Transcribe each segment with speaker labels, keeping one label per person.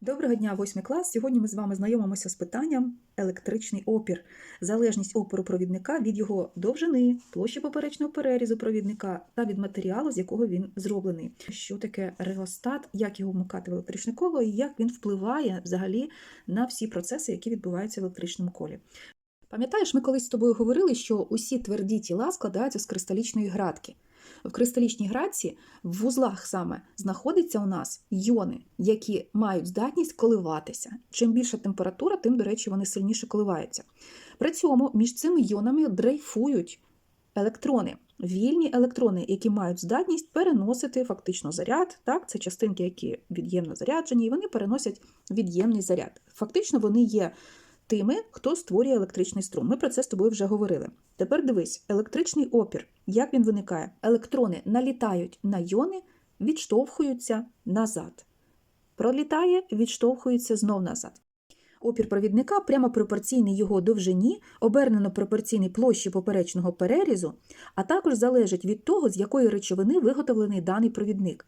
Speaker 1: Доброго дня, восьмий клас. Сьогодні ми з вами знайомимося з питанням електричний опір, залежність опору провідника від його довжини, площі поперечного перерізу провідника та від матеріалу, з якого він зроблений. Що таке реостат, як його вмикати в електричне коло і як він впливає взагалі на всі процеси, які відбуваються в електричному колі. Пам'ятаєш, ми колись з тобою говорили, що усі тверді тіла складаються з кристалічної градки. В кристалічній градці в вузлах саме знаходяться у нас йони, які мають здатність коливатися. Чим більша температура, тим, до речі, вони сильніше коливаються. При цьому між цими йонами дрейфують електрони, вільні електрони, які мають здатність переносити фактично заряд. Так, Це частинки, які від'ємно заряджені, і вони переносять від'ємний заряд. Фактично, вони є тими, хто створює електричний струм. Ми про це з тобою вже говорили. Тепер дивись, електричний опір. Як він виникає? Електрони налітають на йони, відштовхуються назад. Пролітає, відштовхується знов назад. Опір провідника прямо пропорційний його довжині, обернено пропорційний площі поперечного перерізу, а також залежить від того, з якої речовини виготовлений даний провідник.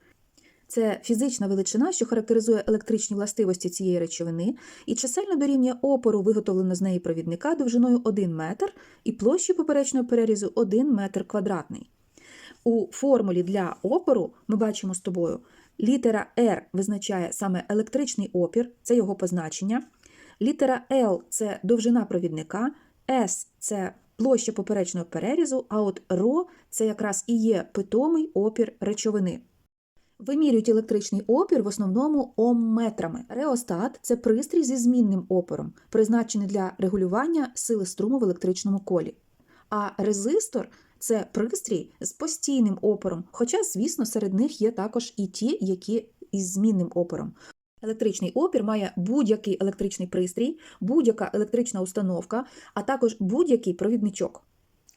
Speaker 1: Це фізична величина, що характеризує електричні властивості цієї речовини, і чисельно дорівнює опору, виготовлено з неї провідника довжиною 1 метр і площі поперечного перерізу 1 метр квадратний. У формулі для опору ми бачимо з тобою, літера R визначає саме електричний опір, це його позначення. Літера L це довжина провідника, S це площа поперечного перерізу, а от ρ це якраз і є питомий опір речовини. Вимірюють електричний опір в основному омметрами. Реостат це пристрій зі змінним опором, призначений для регулювання сили струму в електричному колі. А резистор це пристрій з постійним опором, хоча, звісно, серед них є також і ті, які із змінним опором. Електричний опір має будь-який електричний пристрій, будь-яка електрична установка, а також будь-який провідничок.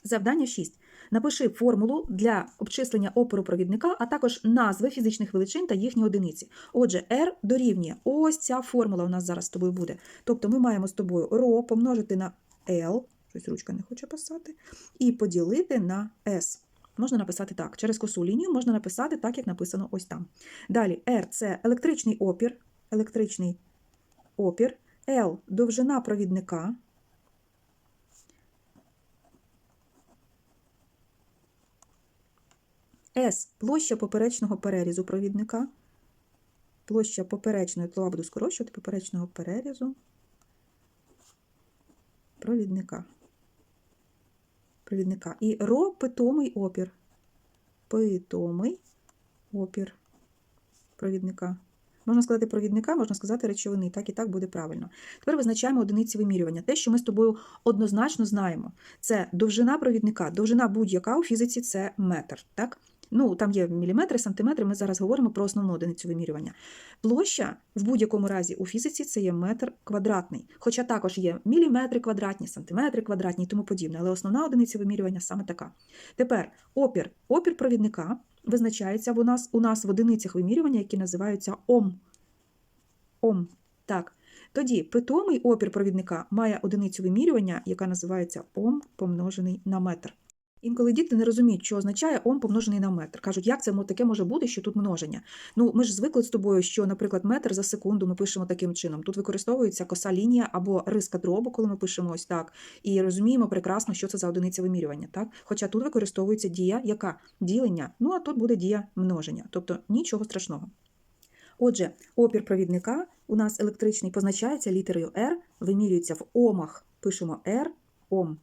Speaker 1: Завдання 6. Напиши формулу для обчислення опору провідника, а також назви фізичних величин та їхні одиниці. Отже, R дорівнює. Ось ця формула у нас зараз з тобою буде. Тобто ми маємо з тобою ρ помножити на L, щось ручка не хоче писати, і поділити на S. Можна написати так. Через косу лінію можна написати так, як написано ось там. Далі R це електричний опір, електричний опір, L довжина провідника. С площа поперечного перерізу провідника. Площа поперечної, то буду скорочувати поперечного перерізу провідника. Провідника. І ро питомий опір. Питомий опір провідника. Можна сказати провідника, можна сказати речовини, так і так буде правильно. Тепер визначаємо одиниці вимірювання. Те, що ми з тобою однозначно знаємо, це довжина провідника. Довжина будь-яка у фізиці це метр. так? Ну, там є міліметри, сантиметри, ми зараз говоримо про основну одиницю вимірювання. Площа в будь-якому разі у фізиці це є метр квадратний, хоча також є міліметри квадратні, сантиметри квадратні і тому подібне, але основна одиниця вимірювання саме така. Тепер опір. Опір провідника визначається у нас, у нас в одиницях вимірювання, які називаються Ом. Ом. Так. Тоді питомий опір провідника має одиницю вимірювання, яка називається Ом помножений на метр. Інколи діти не розуміють, що означає ом помножений на метр. Кажуть, як це таке може бути, що тут множення. Ну, ми ж звикли з тобою, що, наприклад, метр за секунду ми пишемо таким чином. Тут використовується коса лінія або риска дробу, коли ми пишемо ось так. І розуміємо прекрасно, що це за одиниця вимірювання. Так? Хоча тут використовується дія, яка ділення, ну а тут буде дія множення, тобто нічого страшного. Отже, опір провідника у нас електричний позначається літерою R, вимірюється в омах. Пишемо R, ом.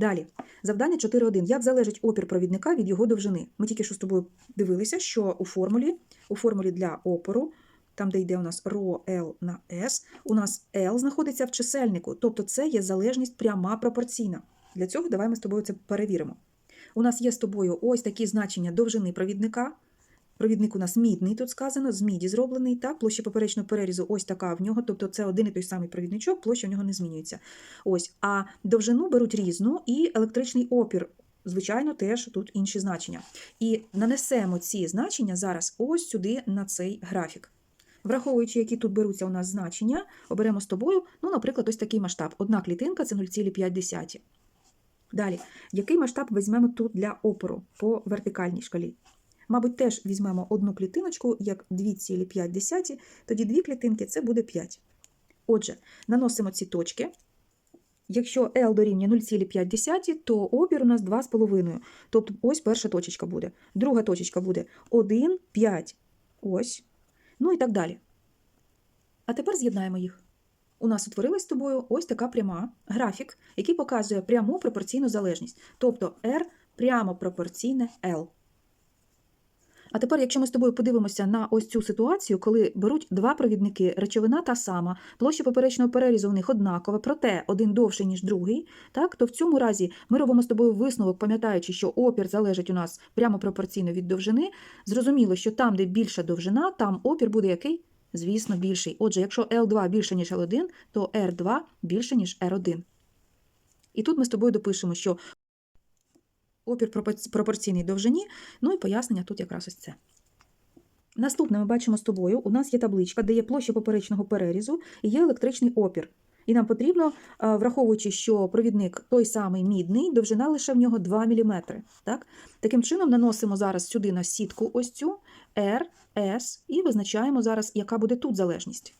Speaker 1: Далі, завдання 4.1. Як залежить опір провідника від його довжини? Ми тільки що з тобою дивилися, що у формулі, у формулі для опору, там, де йде у нас ро L на S, у нас L знаходиться в чисельнику, тобто це є залежність пряма пропорційна. Для цього давай ми з тобою це перевіримо. У нас є з тобою ось такі значення довжини провідника. Провідник у нас мідний, тут сказано, з міді зроблений, так, площа поперечного перерізу ось така в нього, тобто це один і той самий провідничок, площа в нього не змінюється. Ось, А довжину беруть різну і електричний опір, звичайно, теж тут інші значення. І нанесемо ці значення зараз ось сюди на цей графік. Враховуючи, які тут беруться у нас значення, оберемо з тобою, ну, наприклад, ось такий масштаб. Одна клітинка це 0,5. Далі, який масштаб візьмемо тут для опору по вертикальній шкалі? Мабуть, теж візьмемо одну клітиночку, як 2,5, тоді дві клітинки це буде 5. Отже, наносимо ці точки. Якщо L дорівнює 0,5, то опір у нас 2,5. Тобто ось перша точечка буде. Друга точечка буде 1, 5. Ось. Ну і так далі. А тепер з'єднаємо їх. У нас утворилась з тобою ось така пряма графік, який показує пряму пропорційну залежність. Тобто R прямо пропорційне L. А тепер, якщо ми з тобою подивимося на ось цю ситуацію, коли беруть два провідники, речовина та сама, площа поперечного перерізу в них однакова, проте один довший, ніж другий, так, то в цьому разі ми робимо з тобою висновок, пам'ятаючи, що опір залежить у нас прямо пропорційно від довжини. Зрозуміло, що там, де більша довжина, там опір буде який? Звісно, більший. Отже, якщо L2 більше, ніж L1, то R2 більше, ніж R1. І тут ми з тобою допишемо, що опір пропорційний довжині, ну і пояснення тут якраз ось це. Наступне ми бачимо з тобою, у нас є табличка, де є площа поперечного перерізу і є електричний опір. І нам потрібно, враховуючи, що провідник той самий мідний, довжина лише в нього 2 мм. Так? Таким чином наносимо зараз сюди на сітку ось цю R, S і визначаємо зараз, яка буде тут залежність.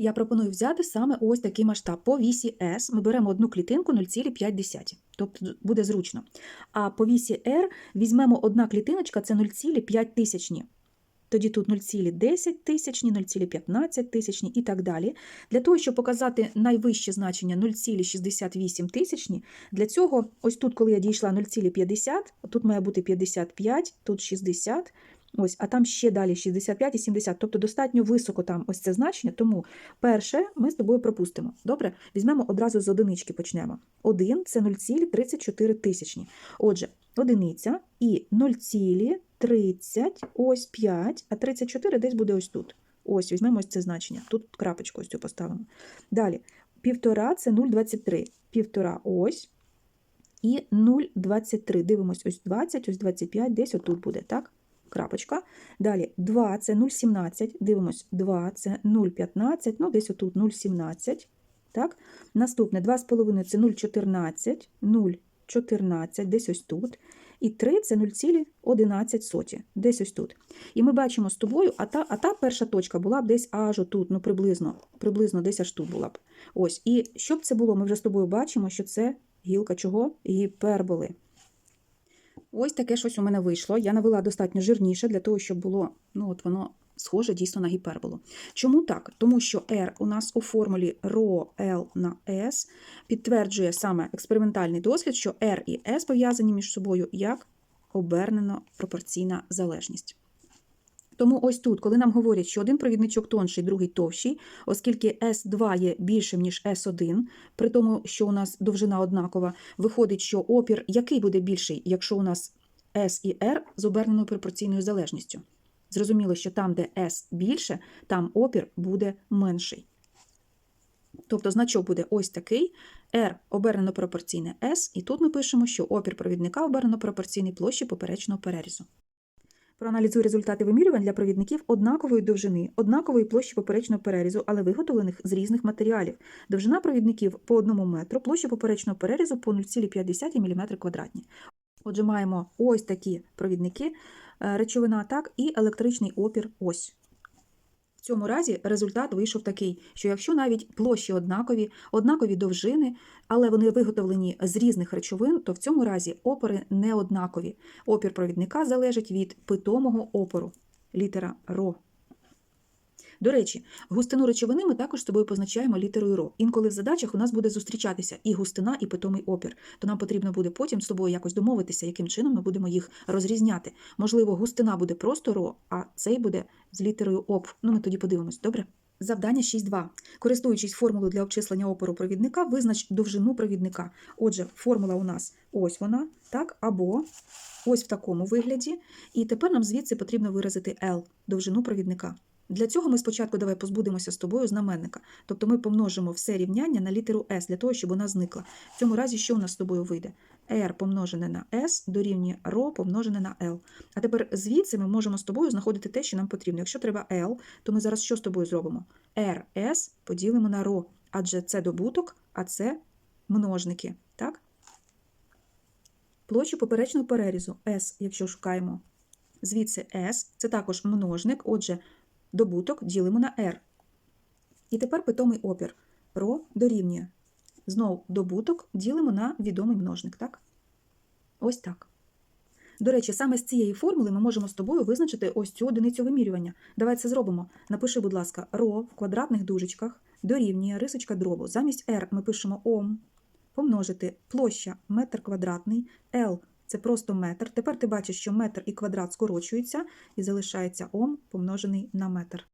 Speaker 1: Я пропоную взяти саме ось такий масштаб. По вісі S ми беремо одну клітинку 0,5, тобто буде зручно. А по вісі R візьмемо одна клітиночка, це 0,5 тисячні. Тоді тут 0,10 тисячні, 0,15 тисячні і так далі. Для того, щоб показати найвище значення 0,68 тисячні, для цього, ось тут, коли я дійшла 0,50, тут має бути 55, тут 60, ось, а там ще далі 65 і 70. Тобто достатньо високо там ось це значення, тому перше ми з тобою пропустимо. Добре? Візьмемо одразу з одинички почнемо. 1 – це 0,34 тисячні. Отже, одиниця і 0,30, ось 5, а 34 десь буде ось тут. Ось, візьмемо ось це значення. Тут крапочку ось цю поставимо. Далі, півтора це 0,23. Півтора ось. І 0,23. Дивимось, ось 20, ось 25, десь отут буде, так? Крапочка. Далі 2 це 0,17. Дивимось, 2 це 0,15, ну десь отут 0,17. Так? Наступне 2,5 це 0,14, 0,14, десь ось тут. І 3 це 0,11, десь ось тут. І ми бачимо з тобою, а та, а та перша точка була б десь аж отут, ну приблизно, приблизно десь аж тут була б. Ось. І щоб це було, ми вже з тобою бачимо, що це гілка чого? Гіперболи. Ось таке щось у мене вийшло. Я навела достатньо жирніше для того, щоб було, ну от воно схоже дійсно на гіперболу. Чому так? Тому що R у нас у формулі ρ L на S підтверджує саме експериментальний дослід, що R і S пов'язані між собою як обернено пропорційна залежність. Тому ось тут, коли нам говорять, що один провідничок тонший, другий товщий, оскільки S2 є більшим, ніж S1, при тому, що у нас довжина однакова, виходить, що опір який буде більший, якщо у нас S і R з оберненою пропорційною залежністю. Зрозуміло, що там, де S більше, там опір буде менший. Тобто значок буде ось такий, R обернено пропорційне S, і тут ми пишемо, що опір провідника обернено пропорційний площі поперечного перерізу. Проаналізуй результати вимірювань для провідників однакової довжини, однакової площі поперечного перерізу, але виготовлених з різних матеріалів. Довжина провідників по 1 метру, площа поперечного перерізу по 0,5 мм квадратні. Отже, маємо ось такі провідники, е, речовина так і електричний опір ось. Цьому разі результат вийшов такий, що якщо навіть площі однакові, однакові довжини, але вони виготовлені з різних речовин, то в цьому разі опори не однакові. Опір провідника залежить від питомого опору. Літера РО. До речі, густину речовини ми також з тобою позначаємо літерою РО. Інколи в задачах у нас буде зустрічатися і густина, і питомий опір. То нам потрібно буде потім з тобою якось домовитися, яким чином ми будемо їх розрізняти. Можливо, густина буде просто РО, а цей буде з літерою ОП. Ну, ми тоді подивимось, добре? Завдання 6.2. Користуючись формулою для обчислення опору провідника, визнач довжину провідника. Отже, формула у нас ось вона, так, або ось в такому вигляді. І тепер нам звідси потрібно виразити L, довжину провідника. Для цього ми спочатку давай позбудемося з тобою знаменника. Тобто ми помножимо все рівняння на літеру S для того, щоб вона зникла. В цьому разі що у нас з тобою вийде? R помножене на S дорівнює ρ помножене на L. А тепер звідси ми можемо з тобою знаходити те, що нам потрібно. Якщо треба L, то ми зараз що з тобою зробимо? RS поділимо на ρ, адже це добуток, а це множники. Так? Площу поперечного перерізу S, якщо шукаємо. Звідси S це також множник, отже, добуток ділимо на R. І тепер питомий опір. Ро дорівнює. Знову добуток ділимо на відомий множник, так? Ось так. До речі, саме з цієї формули ми можемо з тобою визначити ось цю одиницю вимірювання. Давай це зробимо. Напиши, будь ласка, ро в квадратних дужечках дорівнює рисочка дробу. Замість r ми пишемо ом, помножити площа метр квадратний, L це просто метр. Тепер ти бачиш, що метр і квадрат скорочуються і залишається ом помножений на метр.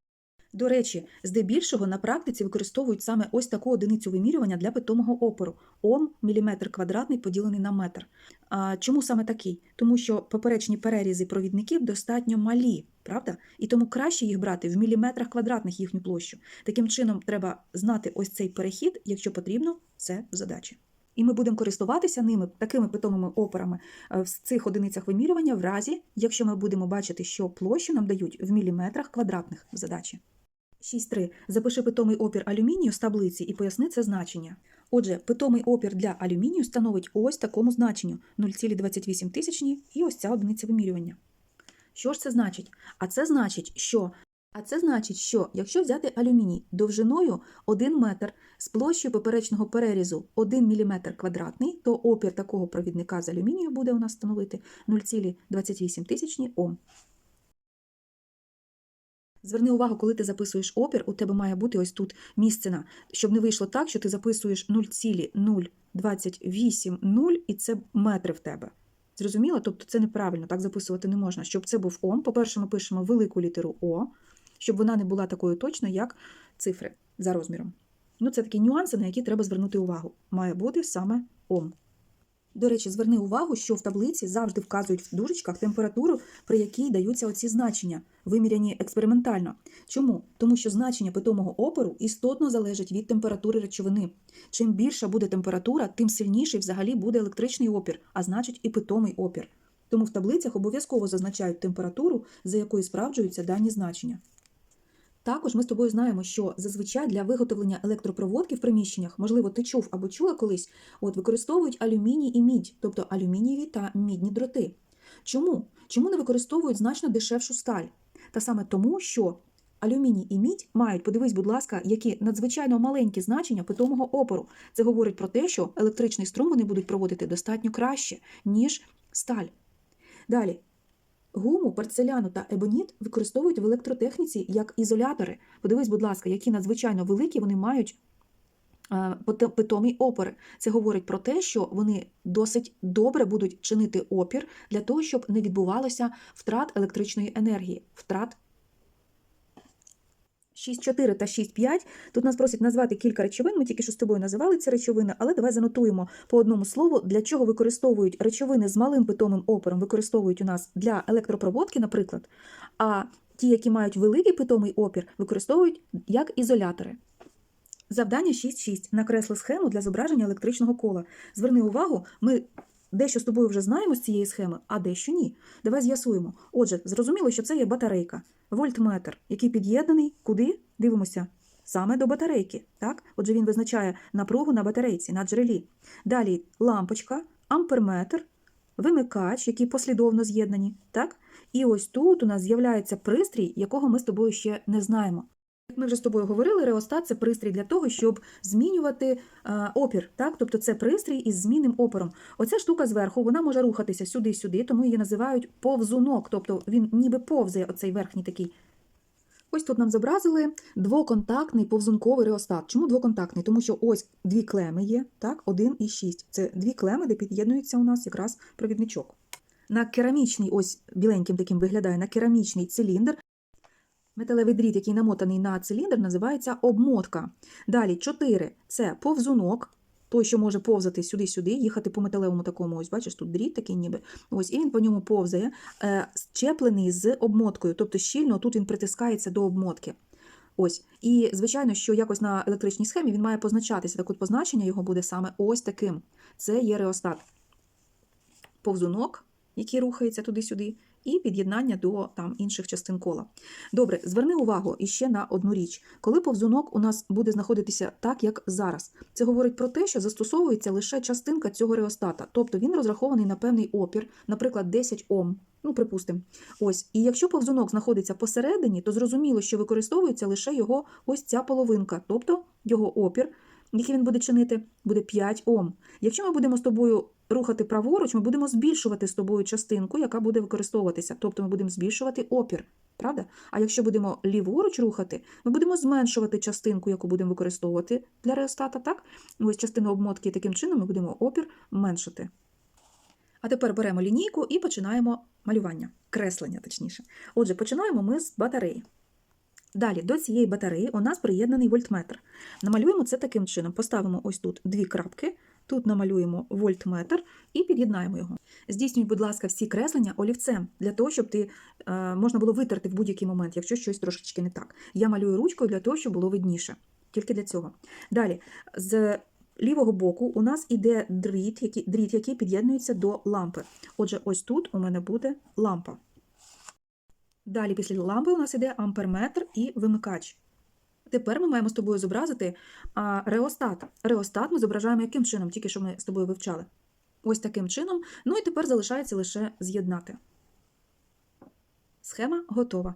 Speaker 1: До речі, здебільшого на практиці використовують саме ось таку одиницю вимірювання для питомого опору ом міліметр квадратний поділений на метр. А чому саме такий? Тому що поперечні перерізи провідників достатньо малі, правда? І тому краще їх брати в міліметрах квадратних їхню площу. Таким чином, треба знати ось цей перехід, якщо потрібно, це в задачі. І ми будемо користуватися ними такими питомими опорами е, в цих одиницях вимірювання в разі, якщо ми будемо бачити, що площу нам дають в міліметрах квадратних в задачі. 6.3. Запиши питомий опір алюмінію з таблиці і поясни це значення. Отже, питомий опір для алюмінію становить ось такому значенню 0,28 тисячні і ось ця одиниця вимірювання. Що ж це значить? А це значить, що а це значить, що якщо взяти алюміній довжиною 1 метр з площею поперечного перерізу 1 мм квадратний, то опір такого провідника з алюмінію буде у нас становити 0,28 Ом. Зверни увагу, коли ти записуєш опір, у тебе має бути ось тут місцина, щоб не вийшло так, що ти записуєш 0,0280 і це метри в тебе. Зрозуміло? Тобто це неправильно, так записувати не можна. Щоб це був Ом, по-перше, ми пишемо велику літеру О, щоб вона не була такою точною, як цифри за розміром. Ну, це такі нюанси, на які треба звернути увагу. Має бути саме Ом. До речі, зверни увагу, що в таблиці завжди вказують в дужечках температуру, при якій даються оці значення, виміряні експериментально. Чому? Тому що значення питомого опору істотно залежить від температури речовини. Чим більша буде температура, тим сильніший взагалі буде електричний опір, а значить і питомий опір. Тому в таблицях обов'язково зазначають температуру, за якою справджуються дані значення. Також ми з тобою знаємо, що зазвичай для виготовлення електропроводки в приміщеннях, можливо, ти чув або чула колись, от використовують алюміній і мідь, тобто алюмінієві та мідні дроти. Чому? Чому не використовують значно дешевшу сталь? Та саме тому, що алюміній і мідь мають, подивись, будь ласка, які надзвичайно маленькі значення питомого опору. Це говорить про те, що електричний струм вони будуть проводити достатньо краще, ніж сталь. Далі. Гуму, порцеляну та ебоніт використовують в електротехніці як ізолятори. Подивись, будь ласка, які надзвичайно великі вони мають е, питомі опори. Це говорить про те, що вони досить добре будуть чинити опір для того, щоб не відбувалося втрат електричної енергії, втрат 6.4 та 6.5. Тут нас просять назвати кілька речовин. Ми тільки що з тобою називали ці речовини, але давай занотуємо по одному слову, для чого використовують речовини з малим питомим опором, використовують у нас для електропроводки, наприклад, а ті, які мають великий питомий опір, використовують як ізолятори. Завдання 6.6. Накресли схему для зображення електричного кола. Зверни увагу, ми дещо з тобою вже знаємо з цієї схеми, а дещо ні. Давай з'ясуємо. Отже, зрозуміло, що це є батарейка, вольтметр, який під'єднаний куди? Дивимося. Саме до батарейки. Так? Отже, він визначає напругу на батарейці, на джерелі. Далі лампочка, амперметр, вимикач, які послідовно з'єднані. Так? І ось тут у нас з'являється пристрій, якого ми з тобою ще не знаємо. Як ми вже з тобою говорили, реостат це пристрій для того, щоб змінювати е, опір. Так? Тобто це пристрій із змінним опором. Оця штука зверху вона може рухатися сюди-сюди, тому її називають повзунок, тобто він ніби повзає оцей верхній такий. Ось тут нам зобразили двоконтактний повзунковий реостат. Чому двоконтактний? Тому що ось дві клеми є, так, 1 і 6. Це дві клеми, де під'єднується у нас якраз провідничок. На керамічний, ось біленьким таким виглядає, на керамічний циліндр Металевий дріт, який намотаний на циліндр, називається обмотка. Далі 4 це повзунок, той, що може повзати сюди-сюди, їхати по металевому такому. Ось бачиш, тут дріт такий ніби. Ось, і він по ньому повзає, е, щеплений з обмоткою, тобто щільно тут він притискається до обмотки. Ось. І, звичайно, що якось на електричній схемі він має позначатися. Так от позначення його буде саме ось таким. Це є реостат. Повзунок, який рухається туди-сюди, і під'єднання до там інших частин кола. Добре, зверни увагу іще на одну річ. Коли повзунок у нас буде знаходитися так, як зараз, це говорить про те, що застосовується лише частинка цього реостата, тобто він розрахований на певний опір, наприклад, 10 Ом. Ну, припустимо. Ось. І якщо повзунок знаходиться посередині, то зрозуміло, що використовується лише його ось ця половинка, тобто його опір, який він буде чинити, буде 5 Ом. Якщо ми будемо з тобою рухати праворуч, ми будемо збільшувати з тобою частинку, яка буде використовуватися. Тобто ми будемо збільшувати опір. Правда? А якщо будемо ліворуч рухати, ми будемо зменшувати частинку, яку будемо використовувати для реостата, так? Ось частину обмотки, таким чином ми будемо опір меншити. А тепер беремо лінійку і починаємо малювання, креслення, точніше. Отже, починаємо ми з батареї. Далі, до цієї батареї у нас приєднаний вольтметр. Намалюємо це таким чином. Поставимо ось тут дві крапки, тут намалюємо вольтметр і під'єднаємо його. Здійснюй, будь ласка, всі креслення олівцем, для того, щоб ти е, можна було витерти в будь-який момент, якщо щось трошечки не так. Я малюю ручкою для того, щоб було видніше. Тільки для цього. Далі, з лівого боку у нас іде дріт, який, дріт, який під'єднується до лампи. Отже, ось тут у мене буде лампа. Далі, після лампи, у нас іде амперметр і вимикач. Тепер ми маємо з тобою зобразити реостат. Реостат ми зображаємо яким чином, тільки що ми з тобою вивчали. Ось таким чином. Ну і тепер залишається лише з'єднати. Схема готова.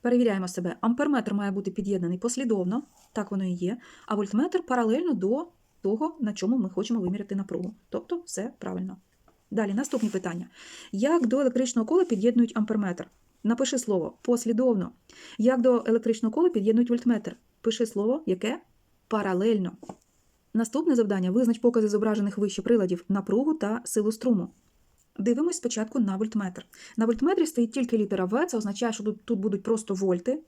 Speaker 1: Перевіряємо себе. Амперметр має бути під'єднаний послідовно, так воно і є, а вольтметр паралельно до того, на чому ми хочемо виміряти напругу. Тобто все правильно. Далі, наступні питання. Як до електричного кола під'єднують амперметр? Напиши слово послідовно. Як до електричного кола під'єднують вольтметр? Пиши слово, яке паралельно. Наступне завдання визнач покази зображених вище приладів напругу та силу струму. Дивимось спочатку на вольтметр. На вольтметрі стоїть тільки літера В, це означає, що тут, тут будуть просто вольти.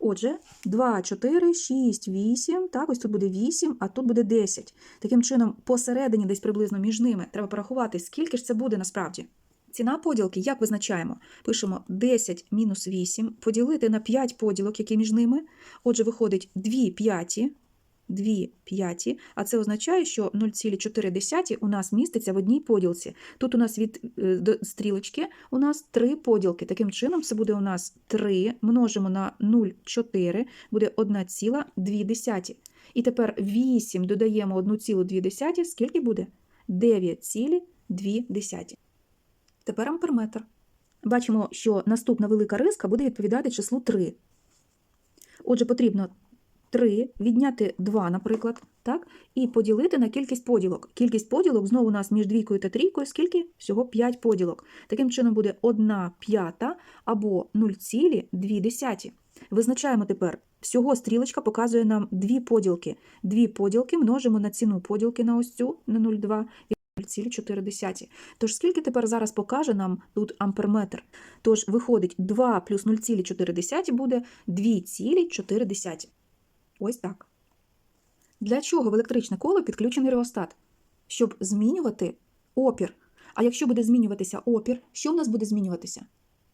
Speaker 1: Отже, 2, 4, 6, 8, так, ось тут буде 8, а тут буде 10. Таким чином, посередині, десь приблизно між ними, треба порахувати, скільки ж це буде насправді. Ціна поділки, як визначаємо? Пишемо 10 мінус 8, поділити на 5 поділок, які між ними. Отже, виходить 2 п'яті, 2 п'яті, а це означає, що 0,4 у нас міститься в одній поділці. Тут у нас від е, стрілочки у нас 3 поділки. Таким чином, це буде у нас 3 множимо на 0,4, буде 1,2. І тепер 8 додаємо 1,2, скільки буде? 9,2. Тепер амперметр. Бачимо, що наступна велика риска буде відповідати числу 3. Отже, потрібно 3 відняти 2, наприклад, так? і поділити на кількість поділок. Кількість поділок знову у нас між двійкою та трійкою, скільки? Всього 5 поділок. Таким чином буде 1 п'ята або 0,2. Визначаємо тепер. Всього стрілочка показує нам дві поділки. Дві поділки множимо на ціну поділки на ось цю, на 0,2. 0,4. Тож скільки тепер зараз покаже нам тут амперметр? Тож виходить 2 плюс 0,4 буде 2,4. Ось так. Для чого в електричне коло підключений реостат? Щоб змінювати опір. А якщо буде змінюватися опір, що в нас буде змінюватися?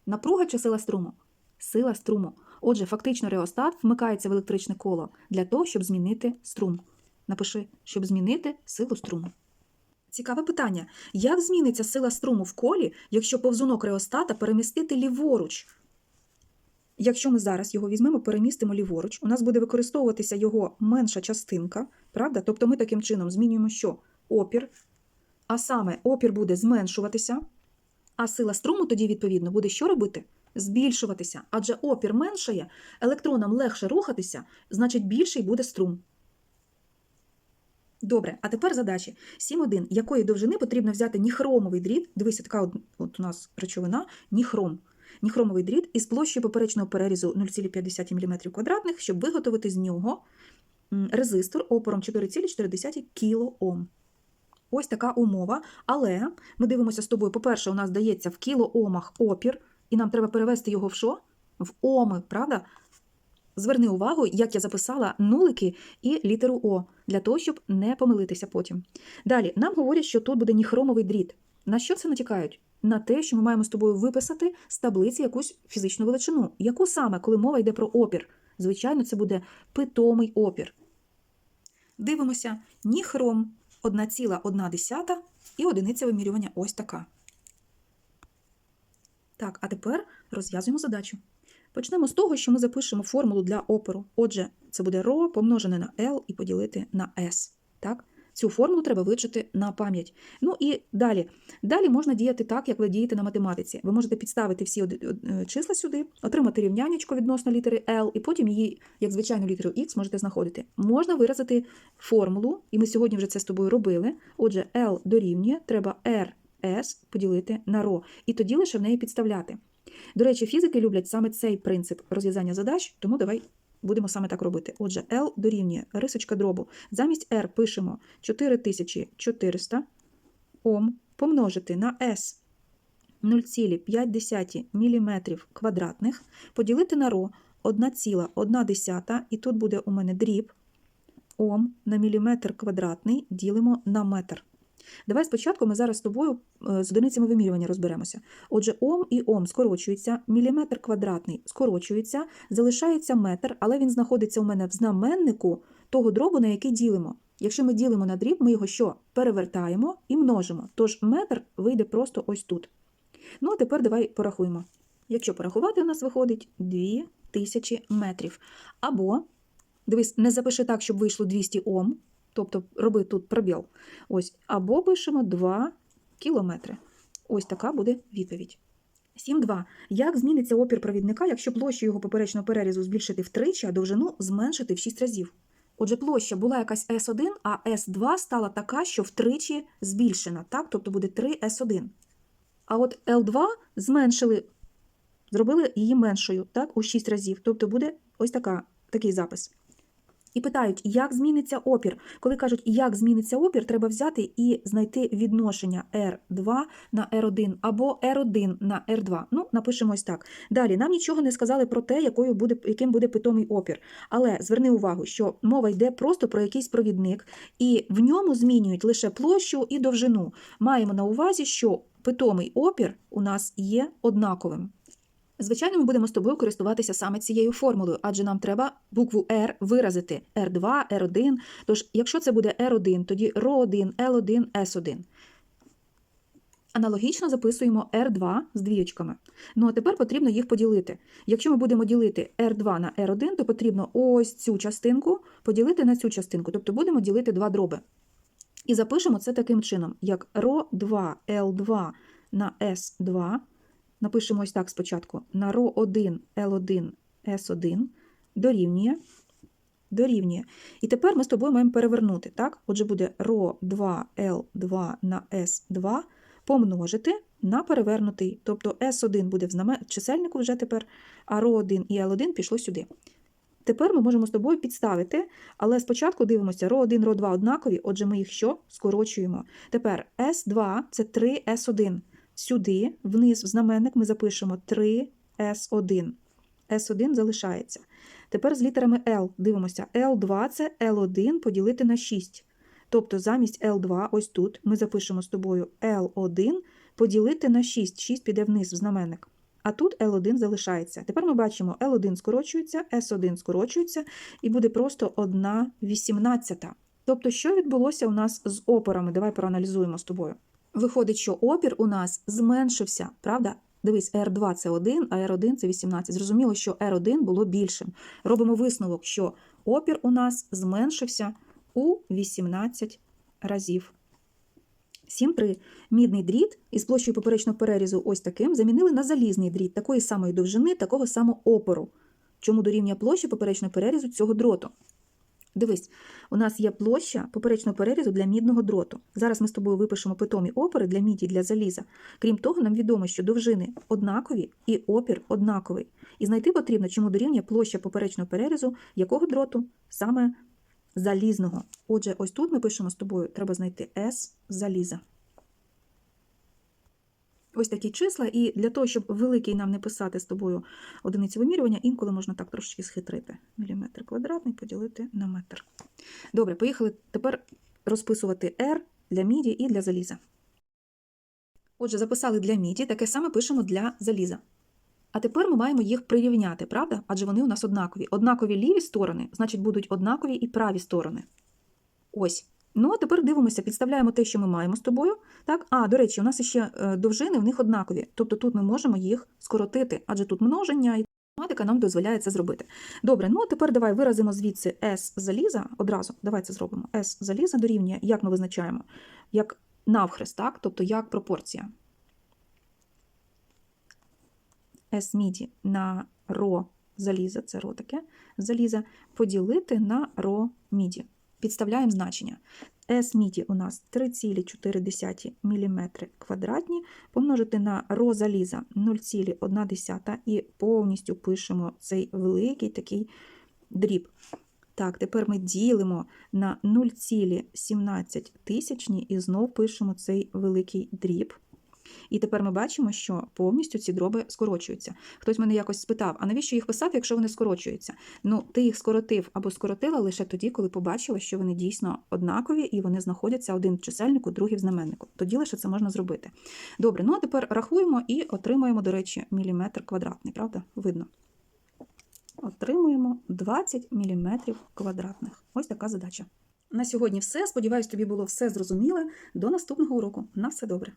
Speaker 1: Напруга чи сила струму? Сила струму. Отже, фактично реостат вмикається в електричне коло для того, щоб змінити струм. Напиши, щоб змінити силу струму. Цікаве питання. Як зміниться сила струму в колі, якщо повзунок реостата перемістити ліворуч? Якщо ми зараз його візьмемо, перемістимо ліворуч, у нас буде використовуватися його менша частинка, правда? Тобто ми таким чином змінюємо що? Опір, а саме опір буде зменшуватися, а сила струму тоді, відповідно, буде що робити? Збільшуватися. Адже опір меншає, електронам легше рухатися, значить більший буде струм. Добре, а тепер задачі. 7.1. Якої довжини потрібно взяти ніхромовий дріт? Дивися, така от, у нас речовина, ніхром. Ніхромовий дріт із площею поперечного перерізу 0,5 мм квадратних, щоб виготовити з нього резистор опором 4,4 кОм. Ось така умова. Але ми дивимося з тобою, по-перше, у нас дається в кілоомах опір, і нам треба перевести його в що? В оми, правда? Зверни увагу, як я записала нулики і літеру О, для того, щоб не помилитися потім. Далі, нам говорять, що тут буде ніхромовий дріт. На що це натякають? На те, що ми маємо з тобою виписати з таблиці якусь фізичну величину. Яку саме, коли мова йде про опір? Звичайно, це буде питомий опір. Дивимося, ніхром 1,1 і одиниця вимірювання ось така. Так, а тепер розв'язуємо задачу. Почнемо з того, що ми запишемо формулу для опору. Отже, це буде ρ помножене на L і поділити на S. Так? Цю формулу треба вивчити на пам'ять. Ну і далі. Далі можна діяти так, як ви дієте на математиці. Ви можете підставити всі е, числа сюди, отримати рівнянечко відносно літери L, і потім її, як звичайну літеру X, можете знаходити. Можна виразити формулу, і ми сьогодні вже це з тобою робили. Отже, L дорівнює, треба RS поділити на ρ, і тоді лише в неї підставляти. До речі, фізики люблять саме цей принцип розв'язання задач, тому давай будемо саме так робити. Отже, L дорівнює рисочка дробу. Замість R пишемо 4400 Ом помножити на S 0,5 мм квадратних, поділити на ρ 1,1, і тут буде у мене дріб Ом на міліметр квадратний ділимо на метр. Давай спочатку ми зараз з тобою е, з одиницями вимірювання розберемося. Отже, Ом і Ом скорочуються, міліметр квадратний скорочується, залишається метр, але він знаходиться у мене в знаменнику того дробу, на який ділимо. Якщо ми ділимо на дріб, ми його що? Перевертаємо і множимо. Тож метр вийде просто ось тут. Ну, а тепер давай порахуємо. Якщо порахувати, у нас виходить 2000 метрів. Або, дивись, не запиши так, щоб вийшло 200 Ом, тобто роби тут пробіл. Ось, або пишемо 2 кілометри. Ось така буде відповідь. 7.2. Як зміниться опір провідника, якщо площу його поперечного перерізу збільшити втричі, а довжину зменшити в 6 разів? Отже, площа була якась S1, а S2 стала така, що втричі збільшена, так? тобто буде 3S1. А от L2 зменшили, зробили її меншою, так, у 6 разів, тобто буде ось така, такий запис. І питають, як зміниться опір. Коли кажуть, як зміниться опір, треба взяти і знайти відношення R2 на R1 або R1 на R2. Ну, напишемо ось так. Далі, нам нічого не сказали про те, якою буде, яким буде питомий опір. Але зверни увагу, що мова йде просто про якийсь провідник, і в ньому змінюють лише площу і довжину. Маємо на увазі, що питомий опір у нас є однаковим. Звичайно, ми будемо з тобою користуватися саме цією формулою, адже нам треба букву R виразити R2, R1. Тож, якщо це буде R1, тоді ρ1, L1, S1. Аналогічно записуємо R2 з двієчками. Ну а тепер потрібно їх поділити. Якщо ми будемо ділити R2 на R1, то потрібно ось цю частинку поділити на цю частинку, тобто будемо ділити два дроби. І запишемо це таким чином, як ρ2 L2 на S2 Напишемо ось так спочатку: на ро 1 l 1 s 1 дорівнює. Дорівнює. І тепер ми з тобою маємо перевернути. так? Отже, буде ро 2 l 2 на s 2 помножити на перевернутий. Тобто s 1 буде в чисельнику вже тепер, а ро 1 і l 1 пішло сюди. Тепер ми можемо з тобою підставити, але спочатку дивимося, ро 1 ро 2 однакові, отже, ми їх що скорочуємо. Тепер s 2 це 3 s 1 Сюди, вниз в знаменник ми запишемо 3S1. S1 залишається. Тепер з літерами L дивимося. L2 – це L1 поділити на 6. Тобто замість L2, ось тут, ми запишемо з тобою L1 поділити на 6. 6 піде вниз в знаменник. А тут L1 залишається. Тепер ми бачимо, L1 скорочується, S1 скорочується, і буде просто 1 вісімнадцята. Тобто, що відбулося у нас з опорами? Давай проаналізуємо з тобою. Виходить, що опір у нас зменшився, правда? Дивись, R2 це 1, а R1 це 18. Зрозуміло, що R1 було більшим. Робимо висновок, що опір у нас зменшився у 18 разів. 7.3. Мідний дріт із площею поперечного перерізу ось таким замінили на залізний дріт такої самої довжини, такого самого опору. Чому дорівнює площа поперечного перерізу цього дроту? Дивись, у нас є площа поперечного перерізу для мідного дроту. Зараз ми з тобою випишемо питомі опори для міді для заліза. Крім того, нам відомо, що довжини однакові і опір однаковий. І знайти потрібно, чому дорівнює площа поперечного перерізу якого дроту? Саме залізного. Отже, ось тут ми пишемо з тобою, треба знайти S заліза. Ось такі числа, і для того, щоб великий нам не писати з тобою одиницю вимірювання, інколи можна так трошечки схитрити. Міліметр квадратний поділити на метр. Добре, поїхали тепер розписувати R для міді і для заліза. Отже, записали для міді, таке саме пишемо для заліза. А тепер ми маємо їх прирівняти, правда? Адже вони у нас однакові. Однакові ліві сторони, значить, будуть однакові і праві сторони. Ось. Ну, а тепер дивимося, підставляємо те, що ми маємо з тобою. Так? А, до речі, у нас ще е, довжини в них однакові. Тобто тут ми можемо їх скоротити, адже тут множення і Математика нам дозволяє це зробити. Добре, ну а тепер давай виразимо звідси S заліза одразу. Давай це зробимо. S заліза дорівнює, як ми визначаємо? Як навхрест, так? Тобто як пропорція. S міді на ро заліза, це ро таке, заліза, поділити на ро міді. Підставляємо значення. S міді у нас 3,4 мм квадратні, помножити на заліза 0,1 і повністю пишемо цей великий такий дріб. Так, тепер ми ділимо на 0,17 тисячні і знов пишемо цей великий дріб. І тепер ми бачимо, що повністю ці дроби скорочуються. Хтось мене якось спитав, а навіщо їх писати, якщо вони скорочуються? Ну, ти їх скоротив або скоротила лише тоді, коли побачила, що вони дійсно однакові і вони знаходяться один в чисельнику, другий в знаменнику. Тоді лише це можна зробити. Добре, ну а тепер рахуємо і отримуємо, до речі, міліметр квадратний, правда? Видно. Отримуємо 20 мм квадратних. Ось така задача. На сьогодні все. Сподіваюсь, тобі було все зрозуміле. До наступного уроку. На все добре.